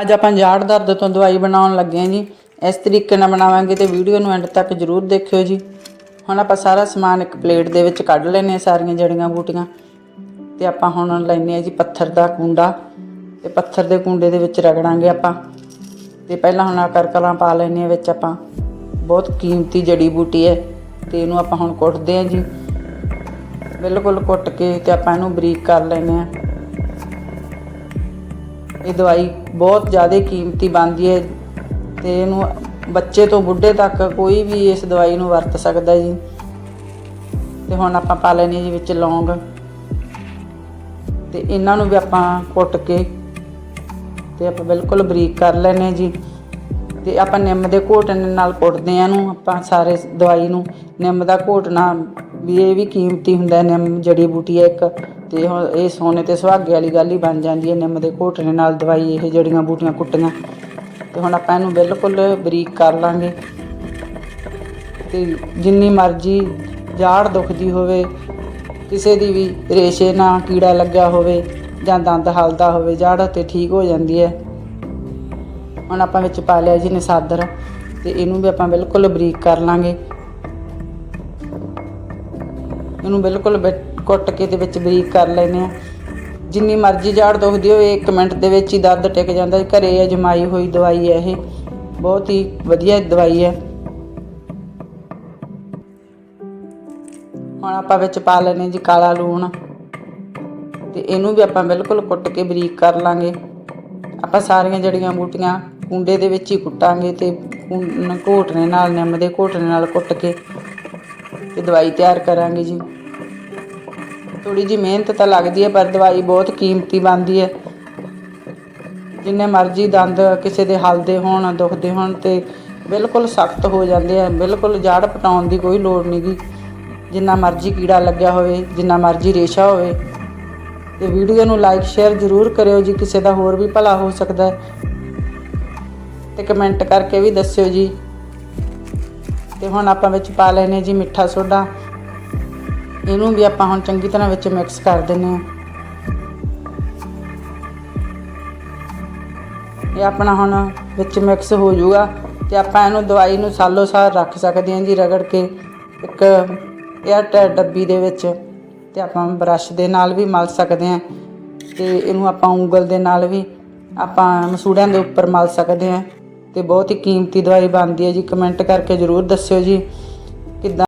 ਅੱਜ ਆਪਾਂ ਜਾੜ ਦਰਦ ਤੋਂ ਦਵਾਈ ਬਣਾਉਣ ਲੱਗੇ ਹਾਂ ਜੀ। ਇਸ ਤਰੀਕੇ ਨਾਲ ਬਣਾਵਾਂਗੇ ਤੇ ਵੀਡੀਓ ਨੂੰ ਐਂਡ ਤੱਕ ਜਰੂਰ ਦੇਖਿਓ ਜੀ। ਹੁਣ ਆਪਾਂ ਸਾਰਾ ਸਮਾਨ ਇੱਕ ਪਲੇਟ ਦੇ ਵਿੱਚ ਕੱਢ ਲੈਨੇ ਆ ਸਾਰੀਆਂ ਜੜੀਆਂ ਬੂਟੀਆਂ। ਤੇ ਆਪਾਂ ਹੁਣ ਲੈਨੇ ਆ ਜੀ ਪੱਥਰ ਦਾ ਕੁੰਡਾ। ਤੇ ਪੱਥਰ ਦੇ ਕੁੰਡੇ ਦੇ ਵਿੱਚ ਰਗੜਾਂਗੇ ਆਪਾਂ। ਤੇ ਪਹਿਲਾਂ ਹੁਣ ਆ ਕਰਕਲਾਂ ਪਾ ਲੈਨੇ ਆ ਵਿੱਚ ਆਪਾਂ। ਬਹੁਤ ਕੀਮਤੀ ਜੜੀ ਬੂਟੀ ਹੈ ਤੇ ਇਹਨੂੰ ਆਪਾਂ ਹੁਣ ਕੁੱਟਦੇ ਆ ਜੀ। ਬਿਲਕੁਲ ਕੁੱਟ ਕੇ ਤੇ ਆਪਾਂ ਇਹਨੂੰ ਬਰੀਕ ਕਰ ਲੈਨੇ ਆ ਇਹ ਦਵਾਈ ਬਹੁਤ ਜ਼ਿਆਦਾ ਕੀਮਤੀ ਬਣਦੀ ਹੈ ਤੇ ਇਹਨੂੰ ਬੱਚੇ ਤੋਂ ਬੁੱਢੇ ਤੱਕ ਕੋਈ ਵੀ ਇਸ ਦਵਾਈ ਨੂੰ ਵਰਤ ਸਕਦਾ ਜੀ। ਤੇ ਹੁਣ ਆਪਾਂ ਪਾ ਲੈਣੀ ਜੀ ਵਿੱਚ ਲੌਂਗ। ਤੇ ਇਹਨਾਂ ਨੂੰ ਵੀ ਆਪਾਂ ਕੁੱਟ ਕੇ ਤੇ ਆਪਾਂ ਬਿਲਕੁਲ ਬਰੀਕ ਕਰ ਲੈਨੇ ਜੀ। ਤੇ ਆਪਾਂ ਨਿੰਮ ਦੇ ਘੋਟਣ ਨਾਲ ਕੁੱਟਦੇ ਆ ਇਹਨੂੰ, ਆਪਾਂ ਸਾਰੇ ਦਵਾਈ ਨੂੰ। ਨਿੰਮ ਦਾ ਘੋਟਣਾ ਵੀ ਇਹ ਵੀ ਕੀਮਤੀ ਹੁੰਦਾ ਨਿੰਮ ਜੜੀ ਬੂਟੀ ਹੈ ਇੱਕ। ਤੇ ਹੁਣ ਇਹ ਸੋਨੇ ਤੇ ਸੁਹਾਗੇ ਵਾਲੀ ਗੱਲ ਹੀ ਬਣ ਜਾਂਦੀ ਹੈ, ਨਿੰਮ ਦੇ ਘੋਟਣੇ ਨਾਲ ਦਵਾਈ ਇਹ ਜੜੀਆਂ ਬੂਟੀਆਂ ਕੁੱਟੀਆਂ। ਤੇ ਹੁਣ ਆਪਾਂ ਇਹਨੂੰ ਬਿਲਕੁਲ ਬਰੀਕ ਕਰ ਲਾਂਗੇ। ਤੇ ਜਿੰਨੀ ਮਰਜ਼ੀ ਜਾੜ ਦੁਖਦੀ ਹੋਵੇ, ਕਿਸੇ ਦੀ ਵੀ ਰੇਸ਼ੇ ਨਾਲ ਕੀੜਾ ਲੱਗਿਆ ਹੋਵੇ ਜਾਂ ਦੰਦ ਹਲਦਾ ਹੋਵੇ, ਜਾੜ ਤੇ ਠੀਕ ਹੋ ਜਾਂਦੀ ਹੈ। ਹੁਣ ਆਪਾਂ ਵਿੱਚ ਪਾ ਲਿਆ ਜੀ ਨਸਾਦਰ, ਤੇ ਇਹਨੂੰ ਵੀ ਆਪਾਂ ਬਿਲਕੁਲ ਬਰੀਕ ਕਰ ਲਾਂਗੇ। ਇਹਨੂੰ ਬਿਲਕੁਲ ਬਿ- ਕੁੱਟ ਕੇ ਤੇ ਵਿੱਚ ਬਰੀਕ ਕਰ ਲੈਨੇ ਆ। ਜਿੰਨੀ ਮਰਜ਼ੀ ਜਾੜ ਦੁਖਦੀ ਹੋਵੇ, ਇੱਕ ਮਿੰਟ ਦੇ ਵਿੱਚ ਹੀ ਦਰਦ ਟਿਕ ਜਾਂਦਾ ਘਰੇ ਅਜਮਾਈ ਹੋਈ ਦਵਾਈ ਹੈ ਇਹ। ਬਹੁਤ ਹੀ ਵਧੀਆ ਦਵਾਈ ਹੈ। ਹੁਣ ਆਪਾਂ ਵਿੱਚ ਪਾ ਲੈਨੇ ਜੀ ਕਾਲਾ ਲੂਣ। ਤੇ ਇਹਨੂੰ ਵੀ ਆਪਾਂ ਬਿਲਕੁਲ ਕੁੱਟ ਕੇ ਬਰੀਕ ਕਰ ਲਾਂਗੇ। ਆਪਾਂ ਸਾਰੀਆਂ ਜੜੀਆਂ ਬੂਟੀਆਂ ਕੁੰਡੇ ਦੇ ਵਿੱਚ ਹੀ ਕੁੱਟਾਂਗੇ ਤੇ ਘੋਟਣੇ ਨਾਲ, ਨਿੰਮ ਦੇ ਘੋਟਣੇ ਨਾਲ ਕੁੱਟ ਕੇ ਤੇ ਦਵਾਈ ਤਿਆਰ ਕਰਾਂਗੇ ਜੀ। ਥੋੜੀ ਜੀ ਮਿਹਨਤ ਤਾਂ ਲੱਗਦੀ ਹੈ, ਪਰ ਦਵਾਈ ਬਹੁਤ ਕੀਮਤੀ ਬਣਦੀ ਹੈ। ਜਿੰਨੇ ਮਰਜ਼ੀ ਦੰਦ ਕਿਸੇ ਦੇ ਹਲਦੇ ਹੋਣ, ਦੁਖਦੇ ਹੋਣ, ਤੇ ਬਿਲਕੁਲ ਸਖਤ ਹੋ ਜਾਂਦੇ ਆ। ਬਿਲਕੁਲ ਜੜ ਪਟਾਉਣ ਦੀ ਕੋਈ ਲੋੜ ਨਹੀਂਗੀ ਜਿੰਨਾ ਮਰਜ਼ੀ ਕੀੜਾ ਲੱਗਿਆ ਹੋਵੇ, ਜਿੰਨਾ ਮਰਜ਼ੀ ਰੇਸ਼ਾ ਹੋਵੇ, ਤੇ ਵੀਡੀਓ ਨੂੰ ਲਾਈਕ ਸ਼ੇਅਰ ਜ਼ਰੂਰ ਕਰਿਓ ਜੀ, ਕਿਸੇ ਦਾ ਹੋਰ ਵੀ ਭਲਾ ਹੋ ਸਕਦਾ ਹੈ। ਤੇ ਕਮੈਂਟ ਕਰਕੇ ਵੀ ਦੱਸਿਓ ਜੀ। ਤੇ ਹੁਣ ਆਪਾਂ ਵਿੱਚ ਪਾ ਲੈਨੇ ਜੀ ਮਿੱਠਾ ਸੋਡਾ। ਇਹਨੂੰ ਵੀ ਆਪਾਂ ਹੁਣ ਚੰਗੀ ਤਰ੍ਹਾਂ ਵਿੱਚ ਮਿਕਸ ਕਰ ਦਿੰਨੇ ਆ ਇਹ ਆਪਣਾ ਹੁਣ ਵਿੱਚ ਮਿਕਸ ਹੋ ਜਾਊਗਾ ਤੇ ਆਪਾਂ ਇਹਨੂੰ ਦਵਾਈ ਨੂੰ ਸਾਲੋ ਸਾਲ ਰੱਖ ਸਕਦੇ ਹਾਂ ਜੀ ਰਗੜ ਕੇ। ਇੱਕ 에ਅਰ ਡੱਬੀ ਦੇ ਵਿੱਚ ਤੇ ਆਪਾਂ ਬਰਸ਼ ਦੇ ਨਾਲ ਵੀ ਮਲ ਸਕਦੇ ਹਾਂ ਤੇ ਇਹਨੂੰ ਆਪਾਂ ਉਂਗਲ ਦੇ ਨਾਲ ਵੀ ਆਪਾਂ ਮਸੂੜਿਆਂ ਦੇ ਉੱਪਰ ਮਲ ਸਕਦੇ ਹਾਂ। ਤੇ ਬਹੁਤ ਹੀ ਕੀਮਤੀ ਦਵਾਈ ਬਣਦੀ ਹੈ ਜੀ। ਕਮੈਂਟ ਕਰਕੇ ਜ਼ਰੂਰ ਦੱਸਿਓ ਜੀ ਕਿੱਦਾਂ